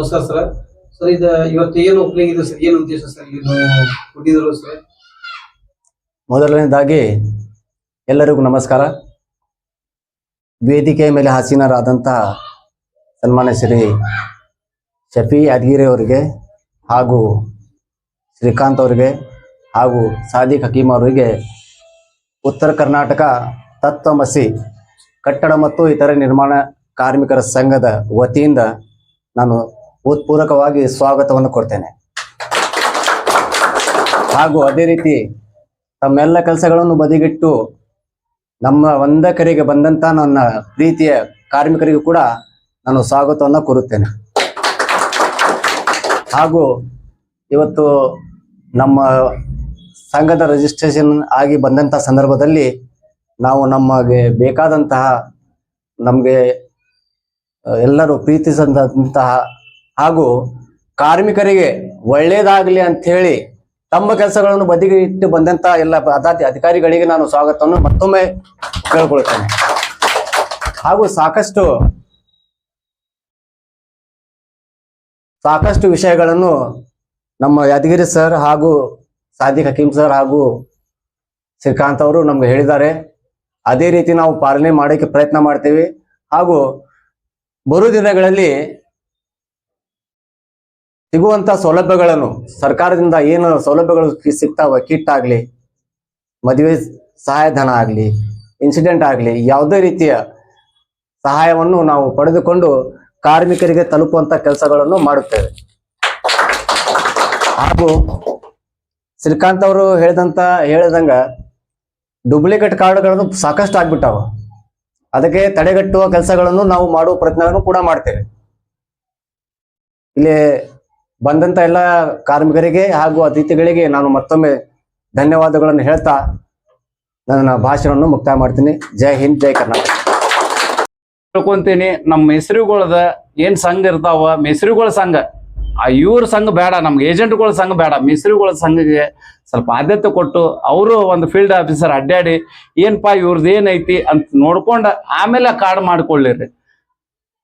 ನಮಸ್ಕಾರ ಸರ್. ಇದು ಇವತ್ತು ಏನು ಓಪನಿಂಗ್ ಇದೆ ಸರ್? ಏನು ಉದ್ದೇಶ ಸರ್ ಸರ್? ಮೊದಲನೇದಾಗಿ ಎಲ್ಲರಿಗೂ ನಮಸ್ಕಾರ. ವೇದಿಕೆ ಮೇಲೆ ಹಾಸೀನರಾದಂತಹ ಸನ್ಮಾನ್ಯ ಶ್ರೀ ಶಫಿ ಯಾದಗಿರಿ ಅವರಿಗೆ ಹಾಗೂ ಶ್ರೀಕಾಂತ್ ಅವರಿಗೆ ಹಾಗೂ ಸಾದಿಕ್ ಹಕೀಮ್ ಅವರಿಗೆ ಉತ್ತರ ಕರ್ನಾಟಕ ತತ್ವಮಸಿ ಕಟ್ಟಡ ಮತ್ತು ಇತರೆ ನಿರ್ಮಾಣ ಕಾರ್ಮಿಕರ ಸಂಘದ ವತಿಯಿಂದ ನಾನು ಉತ್ಪೂರ್ವಕವಾಗಿ ಸ್ವಾಗತವನ್ನು ಕೊಡ್ತೇನೆ. ಹಾಗೂ ಅದೇ ರೀತಿ ತಮ್ಮೆಲ್ಲ ಕೆಲಸಗಳನ್ನು ಬದಿಗಿಟ್ಟು ನಮ್ಮ ಒಂದ ಕರೆಗೆ ಬಂದಂತ ನನ್ನ ಪ್ರೀತಿಯ ಕಾರ್ಮಿಕರಿಗೂ ಕೂಡ ನಾನು ಸ್ವಾಗತವನ್ನು ಕೋರುತ್ತೇನೆ. ಹಾಗೂ ಇವತ್ತು ನಮ್ಮ ಸಂಘದ ರಿಜಿಸ್ಟ್ರೇಷನ್ ಆಗಿ ಬಂದಂತ ಸಂದರ್ಭದಲ್ಲಿ ನಾವು ನಮಗೆ ಬೇಕಾದಂತಹ ನಮಗೆ ಎಲ್ಲರೂ ಪ್ರೀತಿಸಿದಂತಹ ಹಾಗೂ ಕಾರ್ಮಿಕರಿಗೆ ಒಳ್ಳೇದಾಗಲಿ ಅಂತ ಹೇಳಿ ತಮ್ಮ ಕೆಲಸಗಳನ್ನು ಬದಿಗೆ ಇಟ್ಟು ಬಂದಂತ ಎಲ್ಲ ಅದಾತಿ ಅಧಿಕಾರಿಗಳಿಗೆ ನಾನು ಸ್ವಾಗತವನ್ನು ಮತ್ತೊಮ್ಮೆ ಕೇಳ್ಕೊಳ್ತೇನೆ. ಹಾಗೂ ಸಾಕಷ್ಟು ಸಾಕಷ್ಟು ವಿಷಯಗಳನ್ನು ನಮ್ಮ ಯಾದಗಿರಿ ಸರ್ ಹಾಗೂ ಸಾದಿಕ್ ಹಕೀಂ ಸರ್ ಹಾಗೂ ಶ್ರೀಕಾಂತ್ ಅವರು ನಮ್ಗೆ ಹೇಳಿದ್ದಾರೆ. ಅದೇ ರೀತಿ ನಾವು ಪಾಲನೆ ಮಾಡೋಕ್ಕೆ ಪ್ರಯತ್ನ ಮಾಡ್ತೀವಿ. ಹಾಗೂ ಬರುವ ದಿನಗಳಲ್ಲಿ ಸಿಗುವಂತ ಸೌಲಭ್ಯಗಳನ್ನು ಸರ್ಕಾರದಿಂದ ಏನು ಸೌಲಭ್ಯಗಳು ಸಿಗ್ತಾವ ಕಿಟ್ ಆಗ್ಲಿ, ಮದುವೆ ಸಹಾಯಧನ ಆಗ್ಲಿ ಇನ್ಸಿಡೆಂಟ್ ಆಗ್ಲಿ, ಯಾವುದೇ ರೀತಿಯ ಸಹಾಯವನ್ನು ನಾವು ಪಡೆದುಕೊಂಡು ಕಾರ್ಮಿಕರಿಗೆ ತಲುಪುವಂತ ಕೆಲಸಗಳನ್ನು ಮಾಡುತ್ತೇವೆ. ಹಾಗೂ ಶ್ರೀಕಾಂತ್ ಅವರು ಹೇಳಿದಂತ, ಹೇಳಿದಂಗ ಡೂಪ್ಲಿಕೇಟ್ ಕಾರ್ಡ್ಗಳನ್ನು ಸಾಕಷ್ಟು ಆಗ್ಬಿಟ್ಟಾವ. ಅದಕ್ಕೆ ತಡೆಗಟ್ಟುವ ಕೆಲಸಗಳನ್ನು ನಾವು ಮಾಡುವ ಪ್ರಯತ್ನವನ್ನು ಕೂಡ ಮಾಡ್ತೇವೆ. ಇಲ್ಲಿ ಬಂದಂತ ಎಲ್ಲ ಕಾರ್ಮಿಕರಿಗೆ ಹಾಗೂ ಅತಿಥಿಗಳಿಗೆ ನಾನು ಮತ್ತೊಮ್ಮೆ ಧನ್ಯವಾದಗಳನ್ನು ಹೇಳ್ತಾ ನನ್ನ ಭಾಷಣವನ್ನು ಮುಕ್ತಾಯ ಮಾಡ್ತೀನಿ. ಜೈ ಹಿಂದ್, ಜೈ ಕರ್ನಾಟಕ. ತಿಳ್ಕೊಂತೀನಿ, ನಮ್ಮ ಹೆಸರುಗಳದ ಏನ್ ಸಂಘ ಇರ್ತಾವ ಮೆಸರುಗಳ ಸಂಘ. ಆ ಇವ್ರ ಸಂಘ ಬೇಡ, ನಮ್ಗೆ ಏಜೆಂಟ್ಗಳ ಸಂಘ ಬೇಡ. ಮೆಸರುಗಳ ಸಂಘಗೆ ಸ್ವಲ್ಪ ಆದ್ಯತೆ ಕೊಟ್ಟು ಅವರು ಒಂದು ಫೀಲ್ಡ್ ಆಫೀಸರ್ ಅಡ್ಡಾಡಿ, ಏನ್ಪಾ ಇವ್ರದ್ದು ಏನೈತಿ? ಅಂತ ನೋಡ್ಕೊಂಡು ಆಮೇಲೆ ಕಾರ್ಡ್ ಮಾಡ್ಕೊಳ್ಳಿರಿ.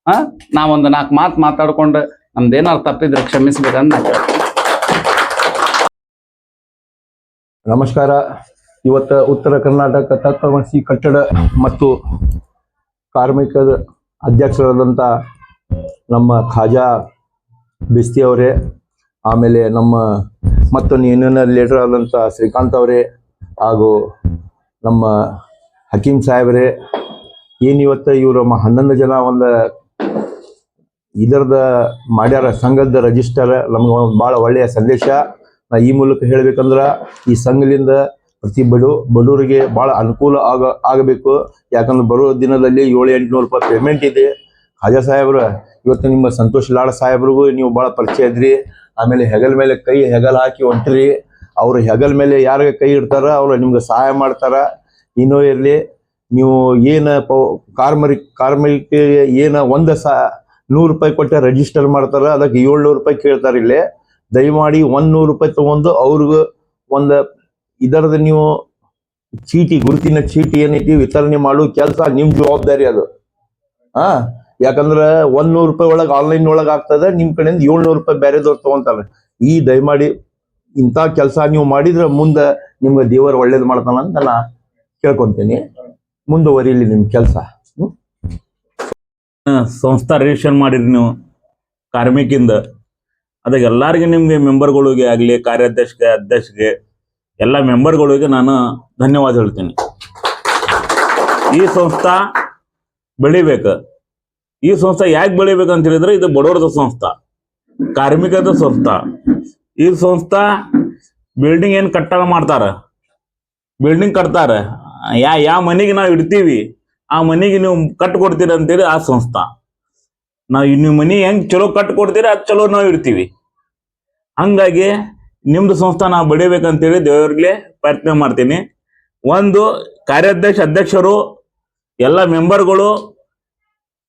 ಹಾ? ನಾವೊಂದು ನಾಲ್ಕು ಮಾತು ಮಾತಾಡ್ಕೊಂಡು ನಮ್ದೇನಾರು ತಪ್ಪಿದ್ರೆ ಕ್ಷಮಿಸ್ಬೇಕಂತ. ನಮಸ್ಕಾರ ಇವತ್ತ ಉತ್ತರ ಕರ್ನಾಟಕ ತತ್ವಮಸಿ ಕಟ್ಟಡ ಮತ್ತು ಕಾರ್ಮಿಕದ ಅಧ್ಯಕ್ಷರಾದಂಥ ನಮ್ಮ ಖಾಜಾ ಬಿಸ್ತಿ ಅವರೇ, ಆಮೇಲೆ ನಮ್ಮ ಮತ್ತೊಂದು ಯೂನಿಯನ್ ಲೀಡರ್ ಆದಂಥ ಶ್ರೀಕಾಂತ್ ಅವರೇ ಹಾಗೂ ನಮ್ಮ ಹಕೀಂ ಸಾಹೇಬ್ರೆ ಏನಿವತ್ತು ಇವರು ಹನ್ನೊಂದು ಜನ ಒಂದು ಇದರದ ಮಾಡ್ಯಾರ ಸಂಘದ ರಜಿಸ್ಟರ್ ನಮ್ಗೆ ಒಂದು ಭಾಳ ಒಳ್ಳೆಯ ಸಂದೇಶ. ನಾ ಈ ಮೂಲಕ ಹೇಳ್ಬೇಕಂದ್ರ ಈ ಸಂಘದಿಂದ ಪ್ರತಿ ಬಡು ಬಡವರಿಗೆ ಬಹಳ ಅನುಕೂಲ ಆಗ, ಆಗಬೇಕು. ಯಾಕಂದ್ರೆ ಬರೋ ದಿನದಲ್ಲಿ ಏಳು ಎಂಟುನೂರು ರೂಪಾಯಿ ಪೇಮೆಂಟ್ ಇದೆ. ಖಾಜಾ ಸಾಹೇಬ್ರ, ಇವತ್ತು ನಿಮ್ಮ ಸಂತೋಷ್ ಲಾಡ್ ಸಾಹೇಬ್ರಿಗೂ ನೀವು ಭಾಳ ಪರಿಚಯ ಇದ್ರಿ. ಆಮೇಲೆ ಹೆಗಲ ಮೇಲೆ ಕೈ ಹೆಗಲ್ ಹಾಕಿ ಹೊಂಟ್ರಿ. ಅವ್ರ ಹೆಗಲ ಮೇಲೆ ಯಾರಿಗೆ ಕೈ ಇಡ್ತಾರ, ಅವ್ರು ನಿಮ್ಗೆ ಸಹಾಯ ಮಾಡ್ತಾರ. ಇನ್ನೂ ಇರಲಿ, ನೀವು ಏನು ಪೌ, ಕಾರ್ಮರಿ ಕಾರ್ಮಿಕ ಏನು ಒಂದು ಸಾ ನೂರು ರೂಪಾಯಿ ಕೊಟ್ಟೆ ರಿಜಿಸ್ಟರ್ ಮಾಡ್ತಾರೆ. ಅದಕ್ಕೆ ಏಳ್ನೂರು ರೂಪಾಯಿ ಕೇಳ್ತಾರೆ ಇಲ್ಲಿ. ದಯಮಾಡಿ ಒಂದ್ ನೂರು ರೂಪಾಯಿ ತಗೊಂಡು ಅವ್ರಿಗೂ ಒಂದು ಇದರದ ನೀವು ಚೀಟಿ, ಗುರುತಿನ ಚೀಟಿ ಏನೈತಿ ವಿತರಣೆ ಮಾಡೋ. ಕೆಲಸ ನಿಮ್ ಜವಾಬ್ದಾರಿ ಅದು. ಆ, ಯಾಕಂದ್ರ ಒಂದ್ ನೂರು ರೂಪಾಯಿ ಒಳಗೆ ಆನ್ಲೈನ್ ಒಳಗೆ ಆಗ್ತದೆ, ನಿಮ್ ಕಡೆಯಿಂದ ಏಳ್ನೂರು ರೂಪಾಯಿ ಬೇರೆದವ್ರು ತಗೊಂತಾರೆ. ಈ ದಯಮಾಡಿ ಇಂಥ ಕೆಲಸ ನೀವು ಮಾಡಿದ್ರೆ ಮುಂದೆ ನಿಮ್ಗೆ ದೇವರು ಒಳ್ಳೇದು ಮಾಡ್ತಾನ ಅಂತ ನಾ ಕೇಳ್ಕೊಂತೀನಿ. ಮುಂದುವರಿಲಿ ನಿಮ್ ಕೆಲಸ. ಸಂಸ್ಥಾ ರಿಜಿಸ್ಟ್ರೇಷನ್ ಮಾಡಿರಿ ನೀವು, ಕಾರ್ಮಿಕಿಂದ. ಅದಕ್ಕೆ ಎಲ್ಲರಿಗೂ ನಿಮಗೆ ಮೆಂಬರ್ಗಳಿಗೆ ಆಗಲಿ, ಕಾರ್ಯಾಧ್ಯಕ್ಷಗೆ, ಅಧ್ಯಕ್ಷಗೆ, ಎಲ್ಲ ಮೆಂಬರ್ಗಳಿಗೆ ನಾನು ಧನ್ಯವಾದ ಹೇಳ್ತೀನಿ. ಈ ಸಂಸ್ಥಾ ಬೆಳಿಬೇಕು. ಈ ಸಂಸ್ಥಾ ಯಾಕೆ ಬೆಳಿಬೇಕು ಅಂತ ಹೇಳಿದ್ರೆ, ಇದು ಬಡವರದ ಸಂಸ್ಥಾ ಕಾರ್ಮಿಕದ ಸಂಸ್ಥಾ. ಈ ಸಂಸ್ಥಾ ಬಿಲ್ಡಿಂಗ್ ಏನು ಕಟ್ಟಡ ಮಾಡ್ತಾರ? ಬಿಲ್ಡಿಂಗ್ ಕಟ್ತಾರ. ಯಾ ಯಾವ ಮನೆಗೆ ನಾವು ಇಡ್ತೀವಿ? ಆ ಮನೆಗೆ ನೀವು ಕಟ್ ಕೊಡ್ತೀರ ಅಂತೇಳಿ ಆ ಸಂಸ್ಥಾ. ನಾವು ನೀವು ಮನಿ ಹೆಂಗ್ ಚಲೋ ಕಟ್ ಕೊಡ್ತೀರ ಅದ್ ಚಲೋ ನಾವು ಇರ್ತೀವಿ ಹಂಗಾಗಿ ನಿಮ್ದು ಸಂಸ್ಥಾ ನಾವು ಬಡಿಬೇಕಂತೇಳಿ ದೇವರಿಗೆ ಪ್ರಯತ್ನ ಮಾಡ್ತೀನಿ. ಒಂದು ಕಾರ್ಯಾಧ್ಯಕ್ಷ ಅಧ್ಯಕ್ಷರು, ಎಲ್ಲ ಮೆಂಬರ್ಗಳು,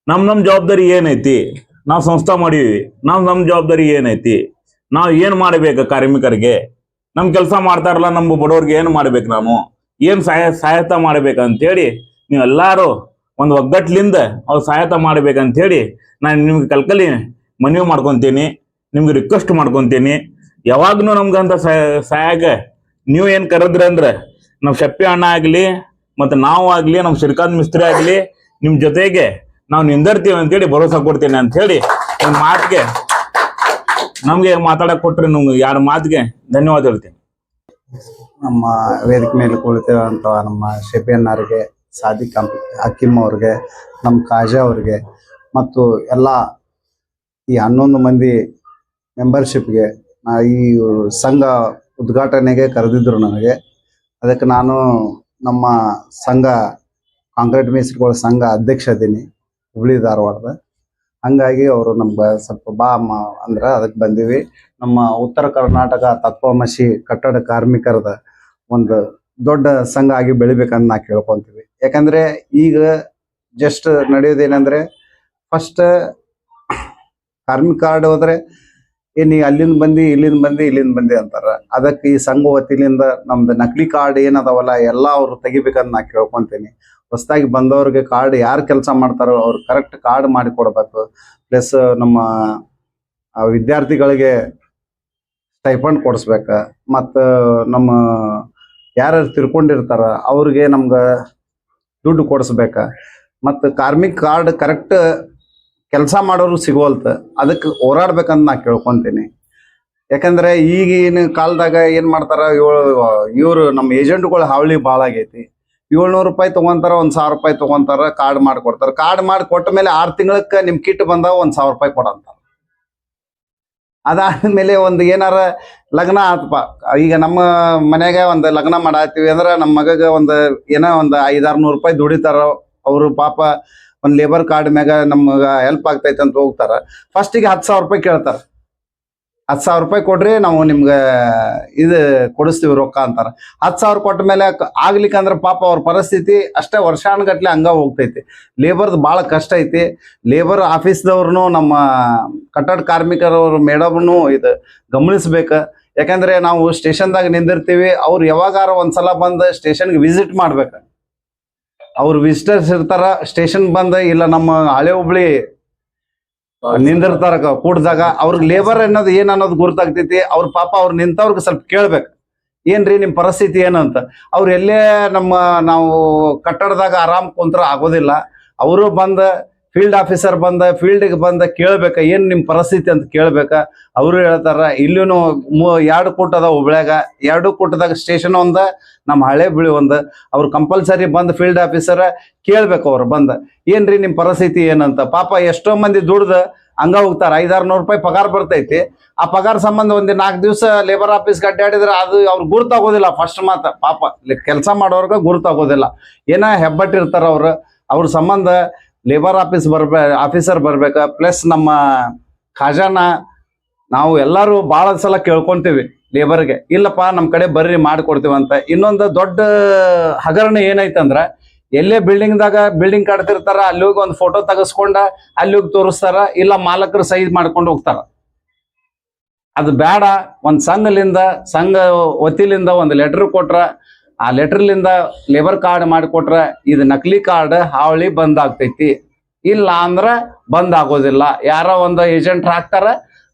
ನಮ್ ನಮ್ ಜವಾಬ್ದಾರಿ ಏನೈತಿ? ನಾವು ಸಂಸ್ಥಾ ಮಾಡೀವಿ ನಮ್ ನಮ್ ಜವಾಬ್ದಾರಿ ಏನೈತಿ? ನಾವು ಏನು ಮಾಡಬೇಕು ಕಾರ್ಮಿಕರಿಗೆ? ನಮ್ ಕೆಲಸ ಮಾಡ್ತಾರಲ್ಲ ನಮ್ಮ ಬಡವ್ರಿಗೆ ಏನು ಮಾಡ್ಬೇಕು ನಾವು? ಏನು ಸಹಾಯ, ಸಹಾಯತ ಮಾಡ್ಬೇಕಂತೇಳಿ ನೀವೆಲ್ಲಾರು ಒಂದು ಒಗ್ಗಟ್ಲಿಂದ ಅವ್ರು ಸಹಾಯತ ಮಾಡ್ಬೇಕಂತ ಹೇಳಿ ನಾನು ನಿಮ್ಗೆ ಕಲ್ಕಲಿ ಮನವಿ ಮಾಡ್ಕೊತೀನಿ, ನಿಮ್ಗೆ ರಿಕ್ವೆಸ್ಟ್ ಮಾಡ್ಕೊತೀನಿ. ಯಾವಾಗ್ಲೂ ಅಂತ ಸಹಾಯಕ ನೀವು ಏನು ಕರೆದ್ರಿ ಅಂದ್ರೆ ನಮ್ಮ ಶಪ್ಪಿ ಅಣ್ಣ ಆಗಲಿ ಮತ್ತು ನಾವು ಆಗಲಿ ನಮ್ಮ ಶ್ರೀಕಾಂತ್ ಮಿಸ್ತ್ರಿ ಆಗಲಿ ನಿಮ್ಮ ಜೊತೆಗೆ ನಾವು ನಿಂದಿರ್ತೀವಿ ಅಂತೇಳಿ ಭರೋಸಾ ಕೊಡ್ತೀನಿ ಅಂತ ಹೇಳಿ ನಿಮ್ಮ ಮಾತಿಗೆ ನಮಗೆ ಮಾತಾಡಕ್ಕೆ ಕೊಟ್ರೆ ನಿಮ್ಗೆ ಯಾರ ಮಾತಿಗೆ ಧನ್ಯವಾದ ಹೇಳ್ತೀನಿ. ನಮ್ಮ ವೇದಿಕೆ ಮೇಲೆ ಕುಳಿತಿರುವಂತ ನಮ್ಮ ಶೆಫಿಯನ್ನರಿಗೆ ಸಾದಿಕ್ ಅಂಬಿ ಹಕ್ಕಿಮ್ ಅವ್ರಿಗೆ ನಮ್ಮ ಕಾಜಾ ಅವ್ರಿಗೆ, ಮತ್ತು ಎಲ್ಲ ಈ ಹನ್ನೊಂದು ಮಂದಿ ಮೆಂಬರ್ಶಿಪ್ಗೆ ನಾ ಈ ಸಂಘ ಉದ್ಘಾಟನೆಗೆ ಕರೆದಿದ್ರು ನನಗೆ. ಅದಕ್ಕೆ ನಾನು ನಮ್ಮ ಸಂಘ, ಕಾಂಕ್ರೀಟ್ ಮೇಸ್ತ್ರಿಗಳ ಸಂಘ ಅಧ್ಯಕ್ಷ ಇದ್ದೀನಿ ಹುಬ್ಳಿ ಧಾರವಾಡದ. ಹಂಗಾಗಿ ಅವರು ನಮ್ಗೆ ಸ್ವಲ್ಪ ಬಾ ಅಮ್ಮ ಅಂದ್ರೆ ಅದಕ್ಕೆ ಬಂದೀವಿ. ನಮ್ಮ ಉತ್ತರ ಕರ್ನಾಟಕ ತತ್ವಮಸಿ ಕಟ್ಟಡ ಕಾರ್ಮಿಕರದ ಒಂದು ದೊಡ್ಡ ಸಂಘ ಆಗಿ ಬೆಳಿಬೇಕಂತ ನಾ ಕೇಳ್ಕೊಂತೀವಿ ಯಾಕಂದ್ರೆ ಈಗ ಜಸ್ಟ್ ನಡೆಯೋದೇನಂದ್ರೆ ಫಸ್ಟ್ ಕಾರ್ಮಿಕ ಕಾರ್ಡ್ ಹೋದ್ರೆ ಏನ್ ನೀ ಅಲ್ಲಿಂದ ಬಂದಿ, ಇಲ್ಲಿಂದ ಬಂದಿ ಇಲ್ಲಿಂದ ಬಂದಿ ಅಂತಾರ. ಅದಕ್ಕೆ ಈ ಸಂಘ ವತಿಲಿಂದ ನಮ್ದು ನಕಲಿ ಕಾರ್ಡ್ ಏನದಾವಲ್ಲ, ಎಲ್ಲ ಅವ್ರು ತೆಗಿಬೇಕಂತ ನಾ ಕೇಳ್ಕೊಂತೀನಿ. ಹೊಸದಾಗಿ ಬಂದವ್ರಿಗೆ ಕಾರ್ಡ್ ಯಾರು ಕೆಲಸ ಮಾಡ್ತಾರೋ ಅವ್ರು ಕರೆಕ್ಟ್ ಕಾರ್ಡ್ ಮಾಡಿ ಕೊಡ್ಬೇಕು. ಪ್ಲಸ್ ನಮ್ಮ ವಿದ್ಯಾರ್ಥಿಗಳಿಗೆ ಸ್ಟೈಫಂಡ್ ಕೊಡಿಸ್ಬೇಕು. ಮತ್ತು ನಮ್ಮ ಯಾರು ತಿರ್ಕೊಂಡಿರ್ತಾರ, ಅವ್ರಿಗೆ ನಮ್ಗೆ ದುಡ್ಡು ಕೊಡಿಸ್ಬೇಕ. ಮತ್ತು ಕಾರ್ಮಿಕ್ ಕಾರ್ಡ್ ಕರೆಕ್ಟ್ ಕೆಲಸ ಮಾಡೋರು ಸಿಗೋಲ್ತ ಅದಕ್ಕೆ ಹೋರಾಡ್ಬೇಕಂತ ನಾ ಕೇಳ್ಕೊಂತೀನಿ. ಯಾಕಂದ್ರೆ ಈಗಿನ ಕಾಲದಾಗ ಏನ್ ಮಾಡ್ತಾರ ಇವರು ನಮ್ಮ ಏಜೆಂಟ್ಗಳ ಹಾವಳಿ ಭಾಳ ಆಗೈತಿ. ಏಳ್ನೂರು ರೂಪಾಯಿ ತಗೊಂತಾರ, ಒಂದ್ ಸಾವಿರ ರೂಪಾಯಿ ತಗೊಂತಾರ ಕಾರ್ಡ್ ಮಾಡ್ಕೊಡ್ತಾರ. ಕಾರ್ಡ್ ಮಾಡಿ ಕೊಟ್ಟ ಮೇಲೆ ಆರು ತಿಂಗಳಕ್ಕೆ ನಿಮ್ ಕಿಟ್ ಬಂದಾಗ ಒಂದ್ ಸಾವಿರ ರೂಪಾಯಿ ಕೊಡಂತಾರ. ಅದಾದ್ಮೇಲೆ ಒಂದು ಏನಾರ ಲಗ್ನ ಆತಪ್ಪ. ಈಗ ನಮ್ಮ ಮನೆಗೆ ಒಂದು ಲಗ್ನ ಮಾಡಾತೀವಿ ಅಂದ್ರ ನಮ್ಮ ಮಗಗ ಒಂದು ಏನೋ ಒಂದು ಐದಾರು ನೂರು ರೂಪಾಯಿ ದುಡಿತಾರ. ಅವರು ಪಾಪ ಒಂದು ಲೇಬರ್ ಕಾರ್ಡ್ ಮ್ಯಾಗ ನಮ್ಗೆ ಹೆಲ್ಪ್ ಆಗ್ತೈತೆ ಅಂತ ಹೋಗ್ತಾರ. ಫಸ್ಟಿಗೆ ಹತ್ತು ಸಾವಿರ ರೂಪಾಯಿ ಕೇಳ್ತಾರ. ಹತ್ತು ಸಾವಿರ ರೂಪಾಯಿ ಕೊಡ್ರಿ, ನಾವು ನಿಮ್ಗೆ ಇದು ಕೊಡಿಸ್ತೀವಿ ರೊಕ್ಕ ಅಂತಾರೆ. ಹತ್ತು ಸಾವಿರ ಕೊಟ್ಟ ಮೇಲೆ ಆಗ್ಲಿಕ್ಕಂದ್ರೆ ಪಾಪ ಅವ್ರ ಪರಿಸ್ಥಿತಿ ಅಷ್ಟೇ ವರ್ಷಾನುಗಟ್ಲೆ ಹಂಗ ಹೋಗ್ತೈತಿ. ಲೇಬರ್ದು ಭಾಳ ಕಷ್ಟ ಐತಿ. ಲೇಬರ್ ಆಫೀಸ್ದವ್ರು ನಮ್ಮ ಕಟ್ಟಡ ಕಾರ್ಮಿಕರವ್ರು ಮೇಡಮ್ನು ಇದು ಗಮನಿಸ್ಬೇಕ. ಯಾಕಂದ್ರೆ ನಾವು ಸ್ಟೇಷನ್ದಾಗ ನಿಂದಿರ್ತೀವಿ, ಅವ್ರು ಯಾವಾಗಾರ ಒಂದ್ಸಲ ಬಂದು ಸ್ಟೇಷನ್ಗೆ ವಿಸಿಟ್ ಮಾಡ್ಬೇಕು. ಅವ್ರು ವಿಸಿಟರ್ಸ್ ಇರ್ತಾರ, ಸ್ಟೇಷನ್ ಬಂದ ಇಲ್ಲ ನಮ್ಮ ಹಳೆ ಹುಬ್ಳಿ ನಿಂದಿರ್ತಾರ ಕೂಡ್ದಾಗ ಅವ್ರಿಗೆ ಲೇಬರ್ ಅನ್ನೋದು ಏನ್ ಅನ್ನೋದು ಗುರ್ತಾಗ್ತೈತಿ, ಅವ್ರ ಪಾಪ ಅವ್ರು ನಿಂತವ್ರಿಗೆ ಸ್ವಲ್ಪ ಕೇಳ್ಬೇಕು. ಏನ್ರಿ ನಿಮ್ ಪರಿಸ್ಥಿತಿ ಏನು ಅಂತ. ಅವ್ರು ಎಲ್ಲೇ ನಮ್ಮ ನಾವು ಕಟ್ಟಡದಾಗ ಆರಾಮ್ ಕುಂತ್ರ ಆಗೋದಿಲ್ಲ. ಅವರು ಬಂದ ಫೀಲ್ಡ್ ಆಫೀಸರ್ ಬಂದ ಫೀಲ್ಡ್ಗೆ ಬಂದ ಕೇಳ್ಬೇಕ, ಏನ್ ನಿಮ್ ಪರಿಸ್ಥಿತಿ ಅಂತ ಕೇಳ್ಬೇಕ. ಅವರು ಹೇಳ್ತಾರ ಇಲ್ಲೂ ಎರಡು ಕೂಟ ಅದಾವ ಹುಬ್ಳ್ಯಾಗ, ಎರಡು ಕೂಟದಾಗ ಸ್ಟೇಷನ್ ಒಂದ ನಮ್ಮ ಹಳೆ ಬಿಳಿ ಒಂದು, ಅವ್ರು ಕಂಪಲ್ಸರಿ ಬಂದು ಫೀಲ್ಡ್ ಆಫೀಸರ್ ಕೇಳ್ಬೇಕು ಅವ್ರು ಬಂದ. ಏನ್ರಿ ನಿಮ್ ಪರಿಸ್ಥಿತಿ ಏನಂತ? ಪಾಪ ಎಷ್ಟೋ ಮಂದಿ ದುಡ್ದ ಹಂಗ ಹೋಗ್ತಾರ. ಐದಾರು ನೂರು ರೂಪಾಯಿ ಪಗಾರ ಬರ್ತೈತಿ. ಆ ಪಗಾರ ಸಂಬಂಧ ಒಂದು ನಾಲ್ಕು ದಿವಸ ಲೇಬರ್ ಆಫೀಸ್ ಅಡ್ಡಾಡಿದ್ರೆ ಅದು ಅವ್ರು ಗುರ್ತಾಗೋದಿಲ್ಲ ಫಸ್ಟ್ ಮಾತ. ಪಾಪ ಕೆಲಸ ಮಾಡೋರ್ಗ ಗುರ್ತಾಗೋದಿಲ್ಲ ಏನ ಹೆಬ್ಬಟ್ಟಿರ್ತಾರ ಅವ್ರು. ಅವ್ರ ಸಂಬಂಧ ಲೇಬರ್ ಆಫೀಸ್ ಬರ್ಬೇ ಆಫೀಸರ್ ಬರ್ಬೇಕ. ಪ್ಲಸ್ ನಮ್ಮ ಖಜಾನ ನಾವು ಎಲ್ಲರೂ ಭಾಳ ಸಲ ಕೇಳ್ಕೊಂತೀವಿ. ಲೇಬರ್ಗೆ ಇಲ್ಲಪ್ಪ ನಮ್ಮ ಕಡೆ ಬರ್ರಿ ಅಂತ. ಇನ್ನೊಂದು ದೊಡ್ಡ ಹಗರಣ ಏನೈತಂದ್ರ, ಎಲ್ಲೇ ಬಿಲ್ಡಿಂಗ್ದಾಗ ಬಿಲ್ಡಿಂಗ್ ಕಟ್ತಿರ್ತಾರ ಅಲ್ಲಿ ಹೋಗಿ ಒಂದು ಫೋಟೋ ತೆಗೆಸ್ಕೊಂಡ ಅಲ್ಲಿ ಹೋಗಿ ತೋರಿಸ್ತಾರ, ಇಲ್ಲ ಮಾಲಕರು ಸೈಜ್ ಮಾಡ್ಕೊಂಡು ಹೋಗ್ತಾರ. ಅದು ಬೇಡ, ಒಂದು ಸಂಘಲಿಂದ, ಸಂಘ ವತಿಲಿಂದ ಒಂದು ಲೆಟರ್ ಕೊಟ್ರ, ಆ ಲೆಟರ್ಲಿಂದ ಲೇಬರ್ ಕಾರ್ಡ್ ಮಾಡಿಕೊಟ್ರ, ಇದು ನಕಲಿ ಕಾರ್ಡ್ ಹಾವಳಿ ಬಂದ್ ಆಗ್ತೈತಿ. ಇಲ್ಲ ಅಂದ್ರ ಬಂದ್ ಆಗೋದಿಲ್ಲ. ಯಾರೋ ಒಂದು ಏಜೆಂಟ್ ಹಾಕ್ತಾರ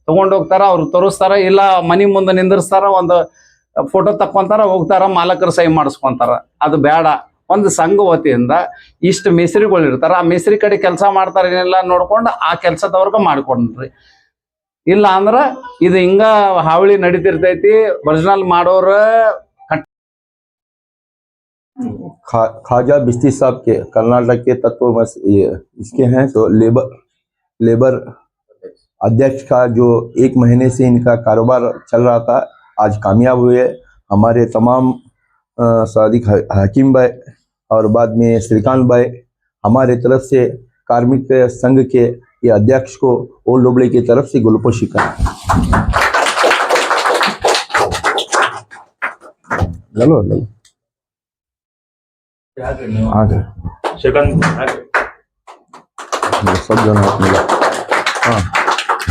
ಹೋಗ್ತಾರ ಅವ್ರು ತೋರಿಸ್ತಾರ ಇಲ್ಲ ಮನಿ ಮುಂದೆ ನಿಂದಿರ್ಸ್ತಾರ ಒಂದು ಫೋಟೋ ತಕ್ಕೊಂತಾರ ಹೋಗ್ತಾರ ಮಾಲಕರು ಸಹಿ ಮಾಡಿಸ್ಕೊಂತಾರ ಅದು ಬೇಡ ಒಂದು ಸಂಘ ವತಿಯಿಂದ ಇಷ್ಟು ಮಿಸ್ರಿಗಳು ಇರ್ತಾರ ಆ ಮಿಸ್ರಿ ಕಡೆ ಕೆಲಸ ಮಾಡ್ತಾರ ಏನಿಲ್ಲ ನೋಡ್ಕೊಂಡು ಆ ಕೆಲಸದವ್ರಿಗೆ ಮಾಡ್ಕೊಂಡ್ರಿ ಇಲ್ಲ ಅಂದ್ರ ಇದು ಹಿಂಗ ಹಾವಳಿ ನಡೀತಿರ್ತೈತಿ ಒರಿಜಿನಲ್ ಮಾಡೋರ खा, ख्वाजा बिस्ती साहब के कर्नाटक के तत्व मस- ये इसके हैं तो लेबर लेबर अध्यक्ष का जो एक महीने से इनका कारोबार चल रहा था आज कामयाब हुए हमारे तमाम सदिक हकीम भाई और बाद में श्रीकांत भाई हमारे तरफ़ से कार्मिक संघ के ये अध्यक्ष को ओल्ड लोबड़े की तरफ़ से गुलपोशी कर। लो लो आगे। सब जन हाँ।